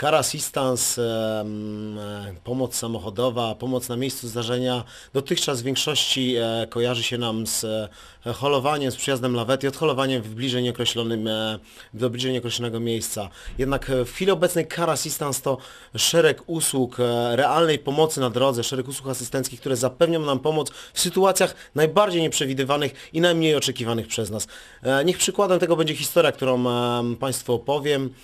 Car assistance, pomoc samochodowa, pomoc na miejscu zdarzenia dotychczas w większości e, kojarzy się nam z e, holowaniem, z przyjazdem lawety, odholowaniem w bliżej nieokreślonym, e, do bliżej nieokreślonego miejsca. Jednak w chwili obecnej Car assistance to szereg usług realnej pomocy na drodze, szereg usług asystenckich, które zapewnią nam pomoc w sytuacjach najbardziej nieprzewidywanych i najmniej oczekiwanych przez nas. Niech przykładem tego będzie historia, którą Państwu opowiem.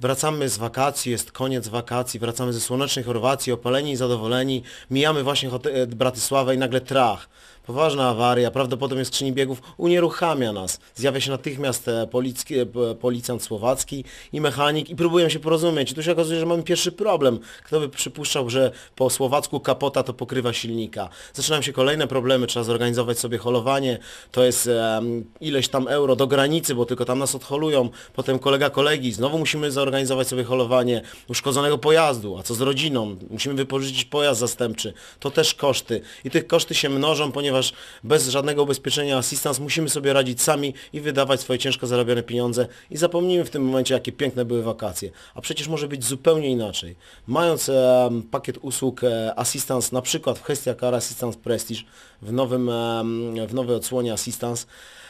Wracamy z wakacji, jest koniec wakacji, wracamy ze słonecznej Chorwacji, opaleni i zadowoleni, mijamy właśnie e, Bratysławę i nagle trach. Poważna awaria, prawdopodobnie skrzyni biegów unieruchamia nas. Zjawia się natychmiast e, policki, e, policjant słowacki i mechanik i próbują się porozumieć. I tu się okazuje, że mamy pierwszy problem. Kto by przypuszczał, że po słowacku kapota to pokrywa silnika. Zaczynają się kolejne problemy, trzeba zorganizować sobie holowanie, to jest em, ileś tam euro do granicy, bo tylko tam nas odholują, potem kolega kolegi, znowu musimy zorganizować sobie holowanie uszkodzonego pojazdu, a co z rodziną? Musimy wypożyczyć pojazd zastępczy, to też koszty i tych koszty się mnożą, ponieważ bez żadnego ubezpieczenia assistance musimy sobie radzić sami i wydawać swoje ciężko zarabiane pieniądze i zapomnijmy w tym momencie, jakie piękne były wakacje, a przecież może być zupełnie inaczej. Mając em, pakiet usług e, assistance, na przykład w Hestia Car Assistance Prestige w, nowym, em, w nowej odsłonie assistance,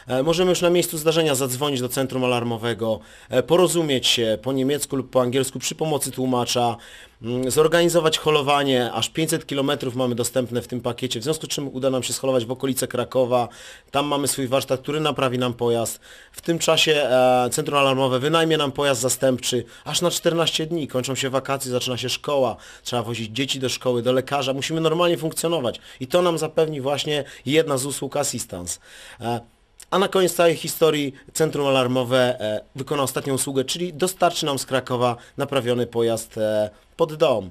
E, Możemy już na miejscu zdarzenia zadzwonić do centrum alarmowego, e, porozumieć się po niemiecku lub po angielsku przy pomocy tłumacza, zorganizować holowanie, aż 500 km mamy dostępne w tym pakiecie, w związku z czym uda nam się scholować w okolice Krakowa, tam mamy swój warsztat, który naprawi nam pojazd. W tym czasie e, centrum alarmowe wynajmie nam pojazd zastępczy, aż na 14 dni, kończą się wakacje, zaczyna się szkoła, trzeba wozić dzieci do szkoły, do lekarza, musimy normalnie funkcjonować. I to nam zapewni właśnie jedna z usług assistance. A na koniec całej historii Centrum Alarmowe e, wykona ostatnią usługę, czyli dostarczy nam z Krakowa naprawiony pojazd e, pod dom.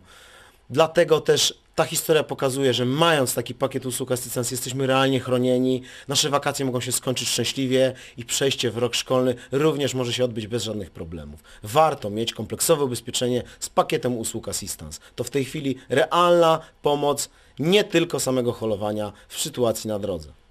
Dlatego też ta historia pokazuje, że mając taki pakiet usług assistance jesteśmy realnie chronieni, nasze wakacje mogą się skończyć szczęśliwie i przejście w rok szkolny również może się odbyć bez żadnych problemów. Warto mieć kompleksowe ubezpieczenie z pakietem usług assistance. To w tej chwili realna pomoc nie tylko samego holowania w sytuacji na drodze.